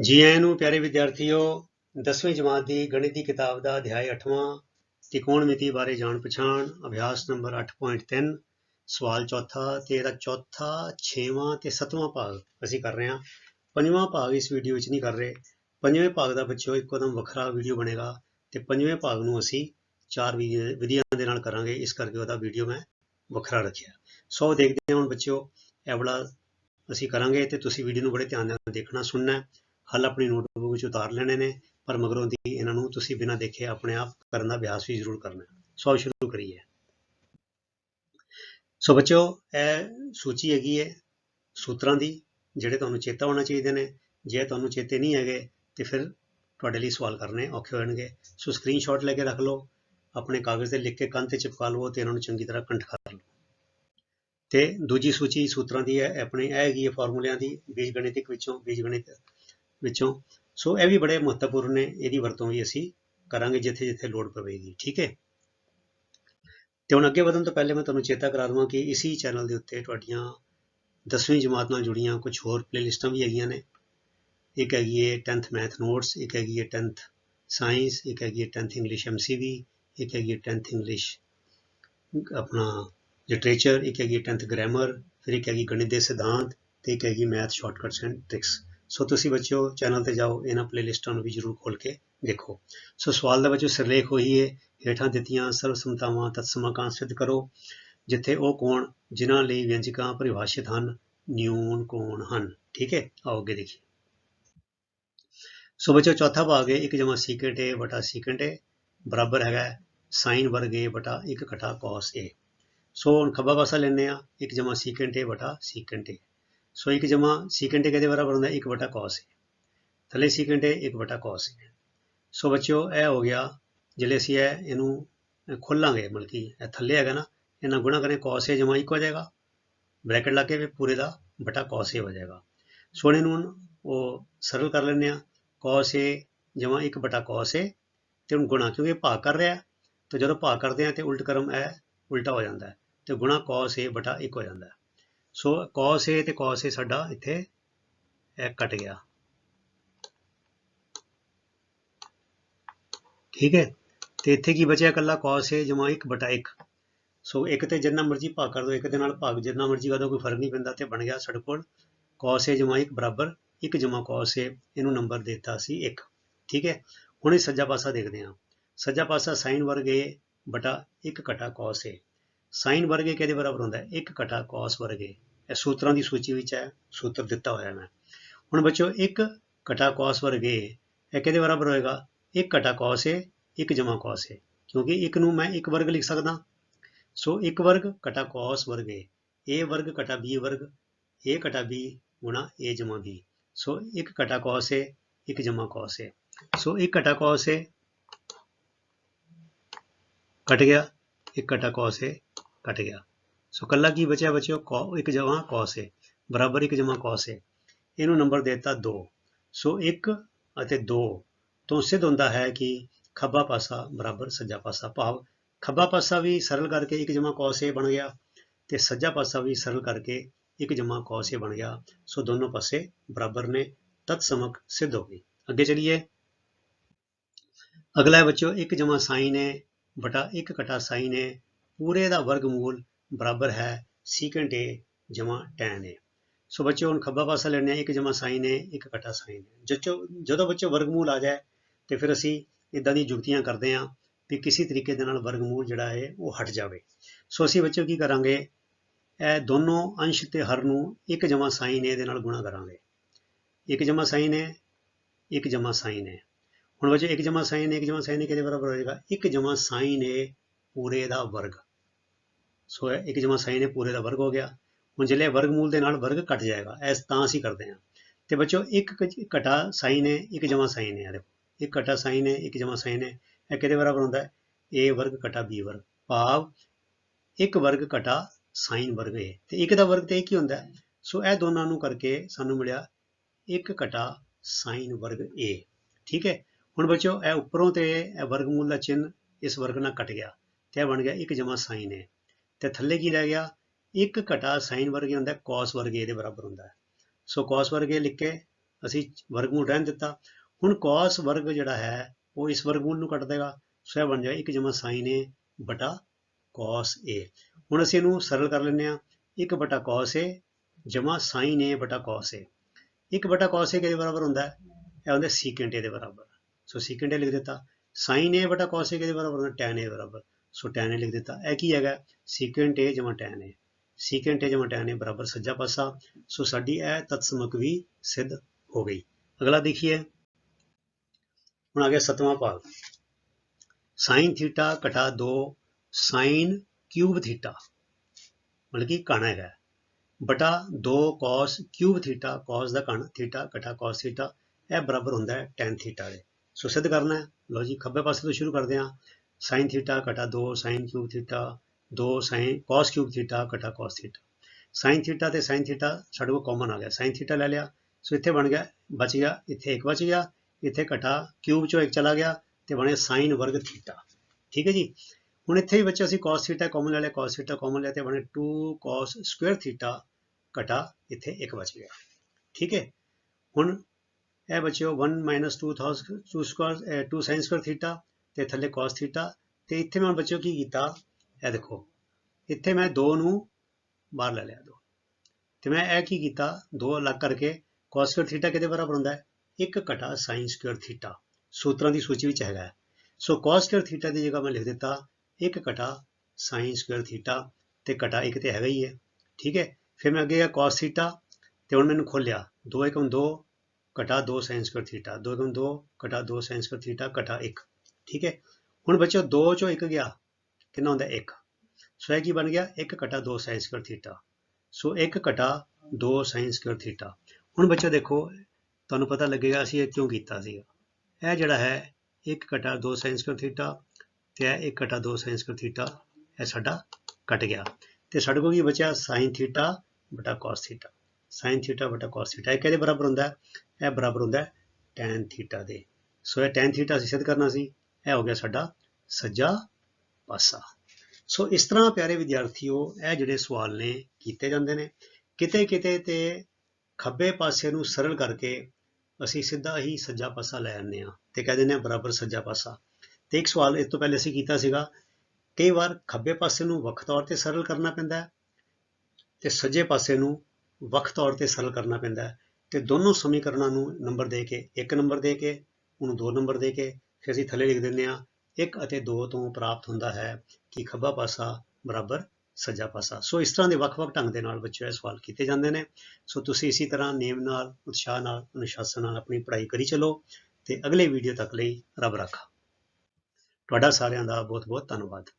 ਜੀ ਆਇਆਂ ਨੂੰ ਪਿਆਰੇ ਵਿਦਿਆਰਥੀਓ 10ਵੀਂ ਜਮਾਤ ਦੀ ਗਣਿਤ ਦੀ ਕਿਤਾਬ ਦਾ ਅਧਿਆਇ 8ਵਾਂ ਤਿਕੋਣਮਿਤੀ ਬਾਰੇ ਜਾਣ ਪਛਾਣ, ਅਭਿਆਸ ਨੰਬਰ 8.3 ਸਵਾਲ ਚੌਥਾ ਤੇ ਇਹਦਾ ਚੌਥਾ 6ਵਾਂ ਤੇ 7ਵਾਂ ਭਾਗ ਅਸੀਂ ਕਰ ਰਹੇ ਹਾਂ। ਪੰਜਵਾਂ ਭਾਗ ਇਸ ਵੀਡੀਓ ਵਿੱਚ ਨਹੀਂ ਕਰ ਰਹੇ। ਪੰਜਵੇਂ ਭਾਗ ਦਾ ਬੱਚਿਓ ਇੱਕੋਦਮ ਵੱਖਰਾ ਵੀਡੀਓ ਬਣੇਗਾ ਤੇ ਪੰਜਵੇਂ ਭਾਗ ਨੂੰ ਅਸੀਂ ਚਾਰ ਵਿਧੀਆਂ ਦੇ ਨਾਲ ਕਰਾਂਗੇ, ਇਸ ਕਰਕੇ ਉਹਦਾ ਵੀਡੀਓ ਮੈਂ ਵੱਖਰਾ ਰੱਖਿਆ। ਸੋ ਦੇਖਦੇ ਹਾਂ ਹੁਣ ਬੱਚਿਓ ਇਹ ਵਾਲਾ ਅਸੀਂ ਕਰਾਂਗੇ ਤੇ ਤੁਸੀਂ ਵੀਡੀਓ ਨੂੰ ਬੜੇ ਧਿਆਨ ਨਾਲ ਦੇਖਣਾ, ਸੁਣਨਾ ਹੈ। ਹੱਲ ਆਪਣੀ ਨੋਟਬੁੱਕ ਵਿੱਚ ਉਤਾਰ ਲੈਣੇ ਨੇ, ਪਰ ਮਗਰੋਂ ਦੀ ਇਹਨਾਂ ਨੂੰ ਤੁਸੀਂ ਬਿਨਾਂ ਦੇਖੇ ਆਪਣੇ ਆਪ ਕਰਨ ਦਾ ਅਭਿਆਸ ਵੀ ਜ਼ਰੂਰ ਕਰਨਾ ਹੈ। ਸੋ ਸ਼ੁਰੂ ਕਰੀਏ। ਸੋ ਬੱਚਿਓ, ਇਹ ਸੂਚੀ ਹੈਗੀ ਹੈ ਸੂਤਰਾਂ ਦੀ, ਜਿਹੜੇ ਤੁਹਾਨੂੰ ਚੇਤਾ ਹੋਣਾ ਚਾਹੀਦੇ ਨੇ। ਜੇ ਤੁਹਾਨੂੰ ਚੇਤੇ ਨਹੀਂ ਹੈਗੇ, ਤੇ ਫਿਰ ਤੁਹਾਡੇ ਲਈ ਸਵਾਲ ਕਰਨੇ ਔਖੇ ਹੋ ਜਾਣਗੇ। ਸੋ ਸਕਰੀਨਸ਼ਾਟ ਲੈ ਕੇ ਰੱਖ ਲਓ, ਆਪਣੇ ਕਾਗਜ਼ ਤੇ ਲਿਖ ਕੇ ਕੰਨ ਤੇ ਚਿਪਕਾ ਲਵੋ ਤੇ ਇਹਨਾਂ ਨੂੰ ਚੰਗੀ ਤਰ੍ਹਾਂ ਕੰਠ ਕਰ ਲਓ। ਤੇ ਦੂਜੀ ਸੂਚੀ ਸੂਤਰਾਂ ਦੀ ਹੈ, ਇਹ ਆਪਣੇ, ਇਹ ਹੈਗੀ ਹੈ ਫਾਰਮੂਲਿਆਂ ਦੀ ਬੀਜ ਗਣਿਤਿਕ ਵਿੱਚੋਂ ਬੀਜ ਗਣਿਤ ਵਿੱਚੋਂ। ਸੋ ਇਹ ਵੀ ਬੜੇ ਮਹੱਤਵਪੂਰਨ ਨੇ, ਇਹਦੀ ਵਰਤੋਂ ਵੀ ਅਸੀਂ ਕਰਾਂਗੇ ਜਿੱਥੇ ਜਿੱਥੇ ਲੋੜ ਪਵੇਗੀ, ਠੀਕ ਹੈ? ਤੇ ਹੁਣ ਅੱਗੇ ਵਧਣ ਤੋਂ ਪਹਿਲੇ ਮੈਂ ਤੁਹਾਨੂੰ ਚੇਤਾ ਕਰਾ ਦਵਾਂ ਕਿ ਇਸੀ ਚੈਨਲ ਦੇ ਉੱਤੇ ਤੁਹਾਡੀਆਂ 10ਵੀਂ ਜਮਾਤ ਨਾਲ ਜੁੜੀਆਂ ਕੁਝ ਹੋਰ ਪਲੇਲਿਸਟਾਂ ਵੀ ਹੈਗੀਆਂ ਨੇ। ਇੱਕ ਹੈਗੀ ਹੈ 10th ਮੈਥ ਨੋਟਸ ਇੱਕ ਹੈਗੀ ਹੈ 10th ਸਾਇੰਸ ਇੱਕ ਹੈਗੀ ਹੈ 10th ਇੰਗਲਿਸ਼ ਐਮਸੀਵੀ ਇੱਕ ਹੈਗੀ ਹੈ 10th ਇੰਗਲਿਸ਼ ਆਪਣਾ ਲਿਟਰੇਚਰ ਇੱਕ ਹੈਗੀ 10th ਗ੍ਰਾਮਰ ਫਿਰ ਇੱਕ ਹੈਗੀ ਗਣਿਤ ਦੇ ਸਿਧਾਂਤ, ਤੇ ਇੱਕ ਹੈਗੀ math shortcuts and tricks so ਤੁਸੀਂ ਬੱਚਿਓ, ਚੈਨਲ ਤੇ ਜਾਓ, ਇਹਨਾਂ ਪਲੇਲਿਸਟਾਂ ਨੂੰ ਵੀ ਜਰੂਰ ਖੋਲ ਕੇ ਦੇਖੋ। ਸੋ ਸਵਾਲ ਦਾ ਬੱਚਿਓ, ਸਿਰਲੇਖ ਹੋਈ ਹੈ ਹੇਠਾਂ ਦਿੱਤੀਆਂ ਸਰਵਸਮਤਾਵਾਂ ਤਤਸਮਾਕਾਂ ਸਿੱਧ ਕਰੋ, ਜਿੱਥੇ ਉਹ ਕੋਣ, ਜਿਨ੍ਹਾਂ ਲਈ ਵਿਅੰਜਕਾਂ ਪਰਿਭਾਸ਼ਿਤ ਹਨ, ਨਿਊਨ ਕੋਣ ਹਨ। ਠੀਕ ਹੈ ਆਓ ਅੱਗੇ ਦੇਖੀਏ। ਸੋ ਬੱਚਿਓ, ਚੌਥਾ ਭਾਗ ਹੈ 1 ਜਮਾ ਸੀਕੈਂਟ a ਬਟਾ ਸੀਕੈਂਟ ਏ, ਬਰਾਬਰ ਹੈਗਾ ਸਾਈਨ ਵਰਗ a ਬਟਾ 1 ਘਟਾ cos a ਸੋ ਹੁਣ ਖੱਬਾ ਪਾਸਾ ਲੈਣੇ ਆ 1 ਜਮਾ ਸੀਕੈਂਟ a ਬਟਾ ਸੀਕੈਂਟ ਏ। ਸੋ 1 ਜਮਾ ਸੀਕੈਂਟ a ਕਿਹਦੇ ਬਰਾਬਰ ਹੁੰਦਾ 1 ਬਟਾ cos a ਥੱਲੇ ਸੀਕੈਂਟ a 1 ਬਟਾ cos a ਸੋ ਬੱਚਿਓ ਇਹ ਹੋ ਗਿਆ ਜਿਹੜੇ ਅਸੀਂ ਇਹ ਇਹਨੂੰ ਖੋਲਾਂਗੇ ਮਤਲਬ ਕਿ ਇਹ ਥੱਲੇ ਹੈਗਾ ਨਾ ਇਹਨਾਂ ਗੁਣਾ ਕਰੇ cos a ਜਮਾ 1 ਹੋ ਜਾਏਗਾ ਬ੍ਰੈਕਟ ਲਾ ਕੇ ਵੀ ਪੂਰੇ ਦਾ ਬਟਾ cos a ਹੋ ਜਾਏਗਾ ਸੋ ਇਹਨੂੰ ਹੁਣ ਉਹ ਸਰਲ ਕਰ ਲੈਂਦੇ ਆ cos a ਜਮਾ 1 ਬਟਾ cos a ਤੇ ਹੁਣ ਗੁਣਾ ਕਿਉਂਕਿ ਭਾਗ ਕਰ ਰਿਹਾ ਤੇ ਜਦੋਂ ਭਾਗ ਕਰਦੇ ਆ ਤੇ ਉਲਟ ਕਰਮ ਇਹ ਉਲਟਾ ਹੋ ਜਾਂਦਾ ਹੈ ਤੇ ਗੁਣਾ cos a ਬਟਾ 1 ਹੋ ਜਾਂਦਾ ਸੋ cos a ਤੇ cos a ਸਾਡਾ ਇੱਥੇ ਇਹ ਕੱਟ ਗਿਆ। ਠੀਕ ਹੈ? ਤੇ ਇੱਥੇ ਕੀ ਬਚਿਆ ਇਕੱਲਾ cos a ਜਮਾ 1 ਬਟਾ 1 ਸੋ ਇੱਕ ਤੇ ਜਿੰਨਾ ਮਰਜ਼ੀ ਭਾਗ ਕਰ ਦਿਓ ਇੱਕ ਦੇ ਨਾਲ ਭਾਗ ਜਿੰਨਾ ਮਰਜ਼ੀ ਕਰ ਦਿਓ ਕੋਈ ਫ਼ਰਕ ਨਹੀਂ ਪੈਂਦਾ ਤੇ ਬਣ ਗਿਆ ਸਾਡੇ ਕੋਲ cos a ਜਮਾ 1 ਬਰਾਬਰ 1 ਜਮਾ cos a, ਇਹਨੂੰ ਨੰਬਰ ਦਿੱਤਾ ਸੀ 1 ਠੀਕ ਹੈ? ਹੁਣ ਇਹ ਸੱਜਾ ਪਾਸਾ ਦੇਖਦੇ ਹਾਂ। ਸੱਜਾ ਪਾਸਾ sin ਵਰਗ a ਬਟਾ 1 ਘਟਾ cos a ਸਾਈਨ ਵਰਗ a ਕਿਹਦੇ ਬਰਾਬਰ ਹੁੰਦਾ ਹੈ? 1 ਘਟਾ cos ਵਰਗ। ਇਹ ਸੂਤਰਾਂ ਦੀ ਸੂਚੀ ਵਿੱਚ ਹੈ, ਸੂਤਰ ਦਿੱਤਾ ਹੋਇਆ ਮੈਂ। ਹੁਣ ਬੱਚੋ 1 ਘਟਾ cos ਵਰਗ, ਇਹ ਕਿਹਦੇ ਬਰਾਬਰ ਹੋਏਗਾ? 1 ਘਟਾ cos a 1 ਜਮਾ cos a ਕਿਉਂਕਿ 1 ਨੂੰ ਮੈਂ 1 ਵਰਗ ਲਿਖ ਸਕਦਾ। ਸੋ 1 ਵਰਗ ਘਟਾ cos ਵਰਗ, a a ਵਰਗ ਘਟਾ b ਵਰਗ, a ਘਟਾ b ਗੁਣਾ a ਜਮਾ b ਸੋ 1 ਘਟਾ cos a 1 ਜਮਾ cos a ਸੋ 1 ਘਟਾ cos a ਕੱਟ ਗਿਆ 1 ਘਟਾ cos a ਕੱਟ ਗਿਆ। ਸੋ ਕੱਲਾ ਕੀ ਬਚਿਆ? ਬਚਿਓ 1 ਜਮਾ cos a ਬਰਾਬਰ ਇੱਕ ਜਮਾ cos a ਇਹਨੂੰ ਨੰਬਰ ਦਿੱਤਾ 2 ਸੋ 1 ਅਤੇ 2 ਤੋਂ ਸਿੱਧ ਹੁੰਦਾ ਹੈ ਕਿ ਖੱਬਾ ਪਾਸਾ ਬਰਾਬਰ, ਸੱਜਾ ਪਾਸਾ ਭਾਵ। ਖੱਬਾ ਪਾਸਾ ਵੀ ਸਰਲ ਕਰਕੇ 1 ਜਮਾ cos a ਬਣ ਗਿਆ ਤੇ ਸੱਜਾ ਪਾਸਾ ਵੀ ਸਰਲ ਕਰਕੇ 1 ਜਮਾ cos a ਬਣ ਗਿਆ। ਸੋ ਦੋਨੋਂ ਪਾਸੇ ਬਰਾਬਰ ਨੇ, ਤਤਸਮਕ ਸਿੱਧ ਹੋ ਗਈ। ਅੱਗੇ ਚਲਿਏ। ਅਗਲਾ ਹੈ ਬੱਚਿਓ 1 ਜਮਾ sin a ਬਟਾ 1 ਘਟਾ sin a ਪੂਰੇ ਦਾ ਵਰਗਮੂਲ ਬਰਾਬਰ ਹੈ secant a ਜਮਾ tan a ਸੋ ਬੱਚੇ ਹੁਣ ਖੱਬਾ ਪਾਸਾ ਲੈਣੇ ਆ 1 ਜਮਾ sin a 1 ਘਟਾ sin a ਜਦੋਂ ਜਦੋਂ ਬੱਚਿਓ ਵਰਗਮੂਲ ਆ ਜਾਏ, ਤੇ ਫਿਰ ਅਸੀਂ ਇਦਾਂ ਦੀ ਜੁਗਤੀਆਂ ਕਰਦੇ ਹਾਂ ਵੀ ਕਿਸੇ ਤਰੀਕੇ ਦੇ ਨਾਲ ਵਰਗਮੂਲ ਜਿਹੜਾ ਹੈ ਉਹ ਹਟ ਜਾਵੇ। ਸੋ ਅਸੀਂ ਬੱਚਿਓ ਕੀ ਕਰਾਂਗੇ? ਇਹ ਦੋਨੋਂ ਅੰਸ਼ ਤੇ ਹਰ ਨੂੰ 1 ਜਮਾ sin a ਦੇ ਨਾਲ ਗੁਣਾ ਕਰਾਂਗੇ। 1 ਜਮਾ sin a 1 ਜਮਾ sin a ਹੁਣ ਬੱਚੇ 1 ਜਮਾ sin a 1 ਜਮਾ sin a ਕਿਹਦੇ ਬਰਾਬਰ ਹੋਏਗਾ? ਜਾਏਗਾ 1 ਜਮਾ sin a ਪੂਰੇ ਦਾ ਵਰਗ। ਸੋ ਇਹ 1 ਜਮਾ ਸਾਈਨ ਹੈ ਪੂਰੇ ਦਾ ਵਰਗ ਹੋ ਗਿਆ। ਹੁਣ ਜਿਹੜੇ ਵਰਗਮੂਲ ਦੇ ਨਾਲ ਵਰਗ ਕੱਟ ਜਾਏਗਾ ਐਸ ਤਾਂ ਅਸੀਂ ਕਰਦੇ ਹਾਂ। ਤੇ ਬੱਚੋ, ਇੱਕ ਘਟਾ ਸਾਈਨ a 1 ਜਮਾ ਸਾਈਨ ਹੈ ਆ ਦੇਖੋ। 1 ਘਟਾ sin a 1 ਜਮਾ ਸਾਈਨ ਹੈ ਇਹ ਕਿਹਦੇ ਬਰਾਬਰ ਹੁੰਦਾ ਹੈ? A ਵਰਗ ਘਟਾ b ਵਰਗ। ਭਾਵ ਇੱਕ ਵਰਗ ਘਟਾ ਸਾਈਨ ਵਰਗ a ਤੇ ਇੱਕ ਦਾ ਵਰਗ ਤੇ 1 ਹੀ ਹੁੰਦਾ ਸੋ ਇਹ ਦੋਨਾਂ ਨੂੰ ਕਰਕੇ ਸਾਨੂੰ ਮਿਲਿਆ ਇੱਕ ਘਟਾ ਸਾਈਨ ਵਰਗ a ਠੀਕ ਹੈ? ਹੁਣ ਬੱਚਿਓ ਇਹ ਉੱਪਰੋਂ ਤੇ ਇਹ ਵਰਗਮੂਲ ਦਾ ਚਿੰਨ ਇਸ ਵਰਗ ਨਾਲ ਕੱਟ ਗਿਆ। ਤੇ ਇਹ ਬਣ ਗਿਆ 1 ਜਮਾ ਸਾਈਨ a ਤੇ ਥੱਲੇ ਕੀ ਰਹਿ ਗਿਆ? 1 ਘਟਾ ਸਾਈਨ ਵਰਗੇ ਹੁੰਦਾ, cos ਵਰਗੇ a ਦੇ ਬਰਾਬਰ ਹੁੰਦਾ ਹੈ। ਸੋ cos ਵਰਗੇ ਲਿਖ ਕੇ ਅਸੀਂ ਵਰਗਮੂਲ ਰਹਿਣ ਦਿੱਤਾ। ਹੁਣ cos ਵਰਗ ਜਿਹੜਾ ਹੈ, ਉਹ ਇਸ ਵਰਗਮੂਲ ਨੂੰ ਕੱਟ ਦੇਗਾ। ਸੋ ਇਹ ਬਣ ਜਾਏ 1 ਜਮਾ sin a ਬਟਾ cos a ਹੁਣ ਅਸੀਂ ਇਹਨੂੰ ਸਰਲ ਕਰ ਲੈਂਦੇ ਹਾਂ। 1 ਬਟਾ cos a ਜਮਾ sin a ਬਟਾ cos a 1 ਬਟਾ cos a ਕਿਹਦੇ ਬਰਾਬਰ ਹੁੰਦਾ ਹੈ? ਇਹ ਹੁੰਦਾ secant a ਦੇ ਬਰਾਬਰ। ਸੋ secant a ਲਿਖ ਦਿੱਤਾ। Sin a ਬਟਾ cos a ਕਿਹਦੇ ਬਰਾਬਰ ਹੁੰਦਾ? tan a ਬਰਾਬਰ। ਸੋ tan a ਲਿਖ ਦਿੱਤਾ। ਇਹ ਕੀ ਹੈਗਾ? secant a ਜਮਾ tan a secant a ਜਮਾ tan a ਬਰਾਬਰ ਸੱਜਾ ਪਾਸਾ। ਸੋ ਸਾਡੀ ਇਹ ਤਤਸਮਕ ਵੀ ਸਿੱਧ ਹੋ ਗਈ। ਅਗਲਾ ਦੇਖੀਏ। ਹੁਣ ਆ ਗਿਆ ਸਤਵਾਂ ਭਾਗ। sin ਥੀਟਾ ਘਟਾ 2 sin ਕਿਊਬ ਥੀਟਾ ਮਤਲਬ ਕਿ ਕਣ ਹੈਗਾ। ਬਟਾ 2 cos ਕਿਊਬ ਥੀਟਾ cos ਦਾ ਕਣ ਥੀਟਾ ਘਟਾ cos ਥੀਟਾ ਇਹ ਬਰਾਬਰ ਹੁੰਦਾ ਹੈ tan ਥੀਟਾ ਦੇ ਸੋ ਸਿੱਧ ਕਰਨਾ ਹੈ। ਲਓ ਜੀ, ਖੱਬੇ ਪਾਸੇ ਤੋਂ ਸ਼ੁਰੂ ਕਰਦੇ ਹਾਂ। Sin ਥੀਟਾ ਘਟਾ 2 sin cube theta 2 sin cos cube theta ਘਟਾ cos ਥੀਟਾ sin ਥੀਟਾ ਤੇ sin ਥੀਟਾ ਸਾਡੇ ਕੋਲ ਕਾਮਨ ਆ ਗਿਆ sin ਥੀਟਾ ਲੈ ਲਿਆ ਸੋ ਇੱਥੇ ਬਣ ਗਿਆ ਬਚ ਗਿਆ ਇੱਥੇ ਇੱਕ ਬਚ ਗਿਆ ਇੱਥੇ ਘਟਾ ਕਿਊਬ ਚੋਂ ਇੱਕ ਚਲਾ ਗਿਆ ਤੇ ਬਣੇ sin ਵਰਗ ਥੀਟਾ ਠੀਕ ਹੈ ਜੀ ਹੁਣ ਇੱਥੇ ਵੀ ਬੱਚੇ ਅਸੀਂ cos ਥੀਟਾ ਕਾਮਨ ਲੈ ਲਿਆ cos ਥੀਟਾ ਕਾਮਨ ਲਿਆ ਤੇ ਬਣੇ 2 cos ਸਕੁਅਰ ਥੀਟਾ ਘਟਾ ਇੱਥੇ ਇੱਕ ਬਚ ਗਿਆ ਠੀਕ ਹੈ ਹੁਣ ਇਹ ਬਚਿਓ 1 2000 2 ਸਕੁਅਰ 2 sin ਸਕੁਅਰ ਥੀਟਾ ਤੇ ਥੱਲੇ cos ਥੀਟਾ ਤੇ ਇੱਥੇ ਮੈਂ ਬੱਚਿਓ ਕੀ ਕੀਤਾ? ਇਹ ਦੇਖੋ, ਇੱਥੇ ਮੈਂ 2 ਨੂੰ ਬਾਹਰ ਲੈ ਲਿਆ ਦੋ। ਤੇ ਮੈਂ ਇਹ ਕੀ ਕੀਤਾ? 2 ਅਲੱਗ ਕਰਕੇ cos ਸਕੁਅਰ ਥੀਟਾ ਕਿਹਦੇ ਬਰਾਬਰ ਹੁੰਦਾ ਹੈ? 1 ਘਟਾ sin ਸਕੁਅਰ ਥੀਟਾ ਸੂਤਰਾਂ ਦੀ ਸੂਚੀ ਵਿੱਚ ਹੈਗਾ ਹੈ। ਸੋ cos ਸਕੁਅਰ ਥੀਟਾ ਦੀ ਜਗ੍ਹਾ ਮੈਂ ਲਿਖ ਦਿੱਤਾ 1 ਘਟਾ sin ਸਕੁਅਰ ਥੀਟਾ ਤੇ ਘਟਾ 1 ਤੇ ਹੈਗਾ ਹੀ ਹੈ। ਠੀਕ ਹੈ? ਫਿਰ ਮੈਂ ਅੱਗੇ ਆ cos ਥੀਟਾ ਤੇ ਹੁਣ ਮੈਨੂੰ ਖੋਲਿਆ 2 1 2 ਘਟਾ 2 sin ਸਕੁਅਰ ਥੀਟਾ 2 1 2 ਘਟਾ 2 sin ਸਕੁਅਰ ਥੀਟਾ ਘਟਾ 1 ਠੀਕ ਹੈ? ਹੁਣ ਬੱਚਿਓ 2 ਚੋਂ 1 ਗਿਆ, ਕਿੰਨਾ ਹੁੰਦਾ? 1 ਸੋ ਇਹ ਕੀ ਬਣ ਗਿਆ? 1 ਘਟਾ 2 sin ਸਕੁਅਰ ਥੀਟਾ ਸੋ 1 ਘਟਾ 2 sin ਸਕੁਅਰ ਥੀਟਾ ਹੁਣ ਬੱਚਿਓ ਦੇਖੋ, ਤੁਹਾਨੂੰ ਪਤਾ ਲੱਗੇਗਾ ਅਸੀਂ ਇਹ ਕਿਉਂ ਕੀਤਾ ਸੀਗਾ ਇਹ ਜਿਹੜਾ ਹੈ 1 ਘਟਾ 2 sin ਸਕੁਅਰ ਥੀਟਾ ਤੇ ਇਹ 1 ਘਟਾ 2 sin ਸਕੁਅਰ ਥੀਟਾ ਇਹ ਸਾਡਾ ਕੱਟ ਗਿਆ। ਤੇ ਸਾਡੇ ਕੋਲ ਕੀ ਬਚਿਆ? sin ਥੀਟਾ ਬਟਾ cos ਥੀਟਾ sin ਥੀਟਾ ਬਟਾ cos ਥੀਟਾ ਇਹ ਕਿਹਦੇ ਬਰਾਬਰ ਹੁੰਦਾ? ਹੈ ਇਹ ਬਰਾਬਰ ਹੁੰਦਾ ਹੈ tan ਥੀਟਾ ਦੇ। ਸੋ ਇਹ tan ਥੀਟਾ ਅਸੀਂ ਸਿੱਧ ਕਰਨਾ ਸੀ। ਇਹ ਹੋ ਗਿਆ ਸਾਡਾ ਸੱਜਾ ਪਾਸਾ। ਸੋ ਇਸ ਤਰ੍ਹਾਂ ਪਿਆਰੇ ਵਿਦਿਆਰਥੀਓ, ਇਹ ਜਿਹੜੇ ਸਵਾਲ ਨੇ ਕੀਤੇ ਜਾਂਦੇ ਨੇ, ਕਿਤੇ ਕਿਤੇ ਤੇ ਖੱਬੇ ਪਾਸੇ ਨੂੰ ਸਰਲ ਕਰਕੇ ਅਸੀਂ ਸਿੱਧਾ ਹੀ ਸੱਜਾ ਪਾਸਾ ਲੈ ਆਉਂਦੇ ਹਾਂ ਤੇ ਕਹਿ ਦਿੰਦੇ ਹਾਂ ਬਰਾਬਰ ਸੱਜਾ ਪਾਸਾ। ਤੇ ਇੱਕ ਸਵਾਲ ਇਸ ਤੋਂ ਪਹਿਲੇ ਅਸੀਂ ਕੀਤਾ ਸੀਗਾ, ਕਈ ਵਾਰ ਖੱਬੇ ਪਾਸੇ ਨੂੰ ਵੱਖ ਤੌਰ ਤੇ ਸਰਲ ਕਰਨਾ ਪੈਂਦਾ ਹੈ ਤੇ ਸੱਜੇ ਪਾਸੇ ਨੂੰ ਵੱਖ ਤੌਰ ਤੇ ਸਰਲ ਕਰਨਾ ਪੈਂਦਾ ਹੈ ਤੇ ਦੋਨੋਂ ਸਮੀਕਰਨਾਂ ਨੂੰ ਨੰਬਰ ਦੇ ਕੇ, ਇੱਕ ਨੰਬਰ ਦੇ ਕੇ, ਉਹਨੂੰ ਦੋ ਨੰਬਰ ਦੇ ਕੇ ਫਿਰ ਅਸੀਂ ਥੱਲੇ ਲਿਖ ਦਿੰਦੇ ਹਾਂ, ਇੱਕ ਅਤੇ ਦੋ ਤੋਂ ਪ੍ਰਾਪਤ ਹੁੰਦਾ ਹੈ ਕਿ ਖੱਬਾ ਪਾਸਾ ਬਰਾਬਰ, ਸੱਜਾ ਪਾਸਾ। ਸੋ ਇਸ ਤਰ੍ਹਾਂ ਦੇ ਵੱਖ-ਵੱਖ ਢੰਗ ਦੇ ਨਾਲ ਬੱਚਿਓ ਇਹ ਸਵਾਲ ਕੀਤੇ ਜਾਂਦੇ ਨੇ। ਸੋ ਤੁਸੀਂ ਇਸੇ ਤਰ੍ਹਾਂ ਨੇਮ ਨਾਲ, ਉਤਸ਼ਾਹ ਨਾਲ, ਅਨੁਸ਼ਾਸਨ ਨਾਲ ਆਪਣੀ ਪੜ੍ਹਾਈ ਕਰੀ ਚੱਲੋ ਤੇ ਅਗਲੇ ਵੀਡੀਓ ਤੱਕ ਲਈ ਰੱਬ ਰਾਖਾ। ਤੁਹਾਡਾ ਸਾਰਿਆਂ ਦਾ ਬਹੁਤ-ਬਹੁਤ ਧੰਨਵਾਦ।